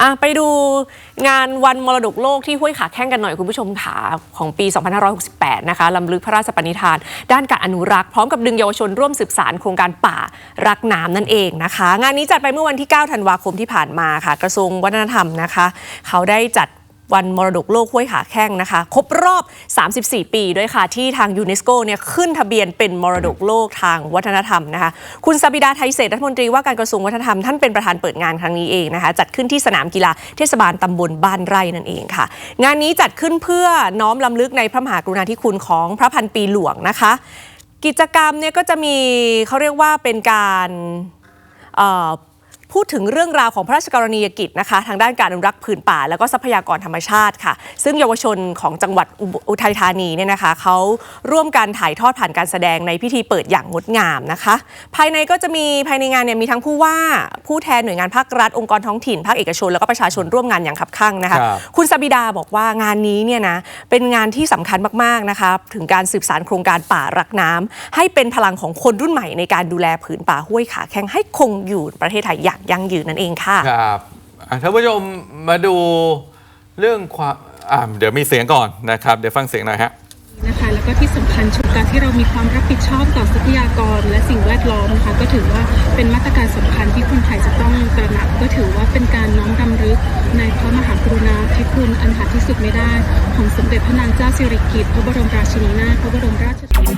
อะไปดูงานวันมรดกโลกที่ห้วยขาแข้งกันหน่อยคุณผู้ชมขาของปี 2568 นะคะลำลึกพระราชปณิธาน ด้านการอนุรักษ์ พร้อมกับดึงเยาวชนร่วมสืบสารโครงการป่ารักน้ำนั่นเองนะคะ งานนี้จัดไปเมื่อวันที่ 9 ธันวาคมที่ผ่านมาค่ะ กระทรวงวัฒนธรรมนะคะ เขาได้จัด วันมรดกโลกห้วยขาแข้งนะคะ ครบรอบ 34 ปีด้วยค่ะ ที่ทางยูเนสโกเนี่ยขึ้นทะเบียนเป็นมรดกโลกทางวัฒนธรรมนะคะ คุณสบิดาไทยเศรษฐรัฐมนตรีว่าการกระทรวงวัฒนธรรมท่านเป็นประธานเปิดงานครั้งนี้เองนะคะ จัดขึ้นที่สนามกีฬาเทศบาลตำบลบ้านไร่นั่นเองค่ะ งานนี้จัดขึ้นเพื่อน้อมลำลึกในพระมหากรุณาธิคุณของพระพันปีหลวงนะคะ กิจกรรมเนี่ยก็จะมีเขาเรียกว่าเป็นการ พูดถึงเรื่องราวของพระราชกรณียกิจนะคะ ทางด้านการอนุรักษ์ผืนป่า แล้วก็ทรัพยากรธรรมชาติค่ะ ซึ่งเยาวชนของจังหวัดอุบอุทัยธานีเนี่ยนะคะเขาร่วมกันถ่ายทอดผ่านการแสดงในพิธีเปิดอย่างงดงามนะคะ ภายในก็จะมีภายในงานเนี่ยมีทั้งผู้ว่าผู้แทนหน่วยงานภาครัฐองค์กรท้องถิ่นภาคเอกชน แล้วก็ประชาชนร่วมงานอย่างคับคั่งนะคะครับคุณสบิดาบอกว่างานนี้เนี่ยนะเป็นงานที่สำคัญมากๆนะคะถึงการสืบสารโครงการป่ารักน้ำให้เป็นพลังของคนรุ่นใหม่ในการดูแลผืนป่าห้วยขาแข้งให้คงอยู่ประเทศไทยอย่างยั่งยืนนั่นเองค่ะครับอะท่านผู้ชมมาดูเรื่องความอ่าเดี๋ยวมีเสียงก่อนนะครับ เดี๋ยวฟังเสียงหน่อยฮะนะคะแล้วก็ที่สำคัญชุดการที่เรามีความรับผิดชอบต่อทรัพยากร และสิ่งแวดล้อมนะคะก็ถือว่าเป็นมาตรการสำคัญที่คนไทยจะต้องตระหนักก็ถือว่าเป็นการน้อมรำลึกในพระมหากรุณาธิคุณอันหาที่สุดไม่ได้ของสมเด็จพระนางเจ้าสิริกิติ์พระบรมราชินีนาถพระบรมราชชนก